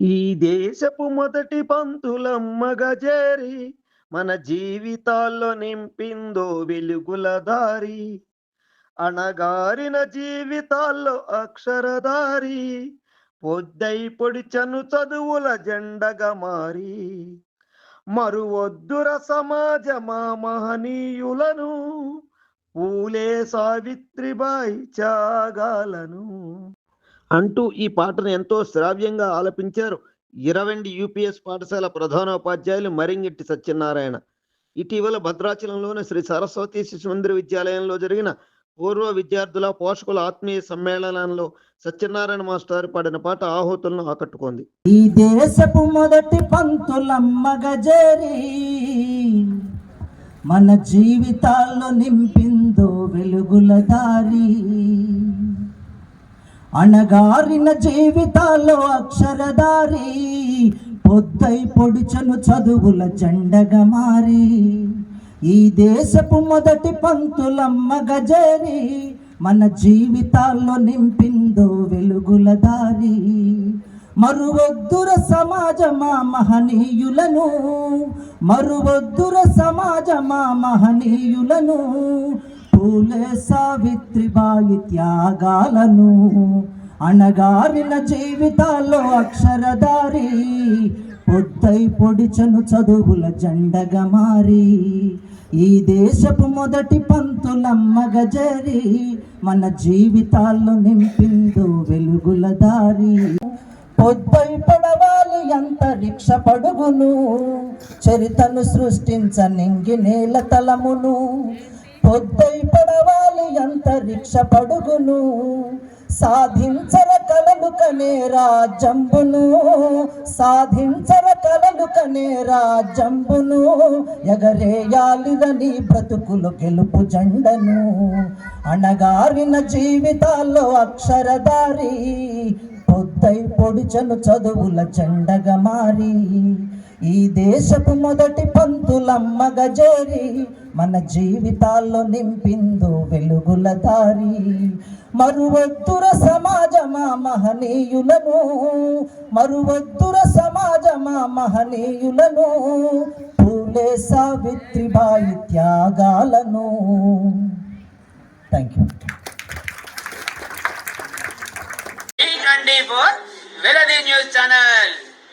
ఈ దేశపు మొదటి పంతులమ్మగా చేరి మన జీవితాల్లో నింపిందో వెలుగుల దారి. అణగారిన జీవితాల్లో అక్షరదారి పొద్దై పొడిచను చదువుల జెండగా మారి. మరువొద్దుర సమాజమా మహనీయులను పూలే సావిత్రిబాయి చాగాలను అంటూ ఈ పాటను ఎంతో శ్రావ్యంగా ఆలపించారు. ఇరవెండి యూపీఎస్ పాఠశాల ప్రధానోపాధ్యాయులు మరింగిట్టి సత్యనారాయణ. ఇటీవల భద్రాచలంలోని శ్రీ సరస్వతి శిశు మందిర విద్యాలయంలో జరిగిన పూర్వ విద్యార్థుల పోషకుల ఆత్మీయ సమ్మేళనంలో సత్యనారాయణ మాస్టర్ పాడిన పాట ఆహుతులను ఆకట్టుకుంది. ఈ దేశపు మొదటి పంతులమ్మ గజరి మన జీవితాల్లో నింపిందో వెలుగుల దారి. అణగారిన జీవితాల్లో అక్షరదారి పొద్దై పొడిచను చదువుల జెండగా మారి ఈ దేశపు మొదటి పంతులమ్మ గజరి మన జీవితాల్లో నింపిందో వెలుగుల దారి. మరువొద్దుర సమాజమా మహనీయులను మరువొద్దుర సమాజమా మహనీయులను పూలే సావిత్రిబాయి త్యాగాలను అణగారిన జీవితాల్లో అక్షరదారి పొద్దై పొడిచను చదువుల జెండగా మారి. ఈ దేశపు మొదటి పంతులమ్మ గజరి మన జీవితాల్లో నింపిందో వెలుగుల దారి. పొద్దై పడవాలి అంతరిక్ష పడుగును చరితను సృష్టించ నింగి నేల తలమును. పొద్దై పడవాలి అంతరిక్ష పడుగును. సాధించర కలలు కనే రాజంబును సాధించర కలలు కనే రాజంబును ఎగరేయాలిరని బ్రతుకులు గెలుపు జెండను. అణగారిన జీవితాల్లో అక్షరదారి పొద్దై పొడిచను చదువుల జెండగా మారి. ఈ దేశపు మొదటి పంతులమ్మ గజేరి మన జీవితాల్లో నింపిందో వెలుగుల దారి. మరువద్దుర సమాజమా మహనీయులను మరువద్దుర సమాజమా మహనీయులను పూలే సావిత్రిబాయి త్యాగాలను. థ్యాంక్ యూ ఫోర్ వెలది న్యూస్ ఛానల్.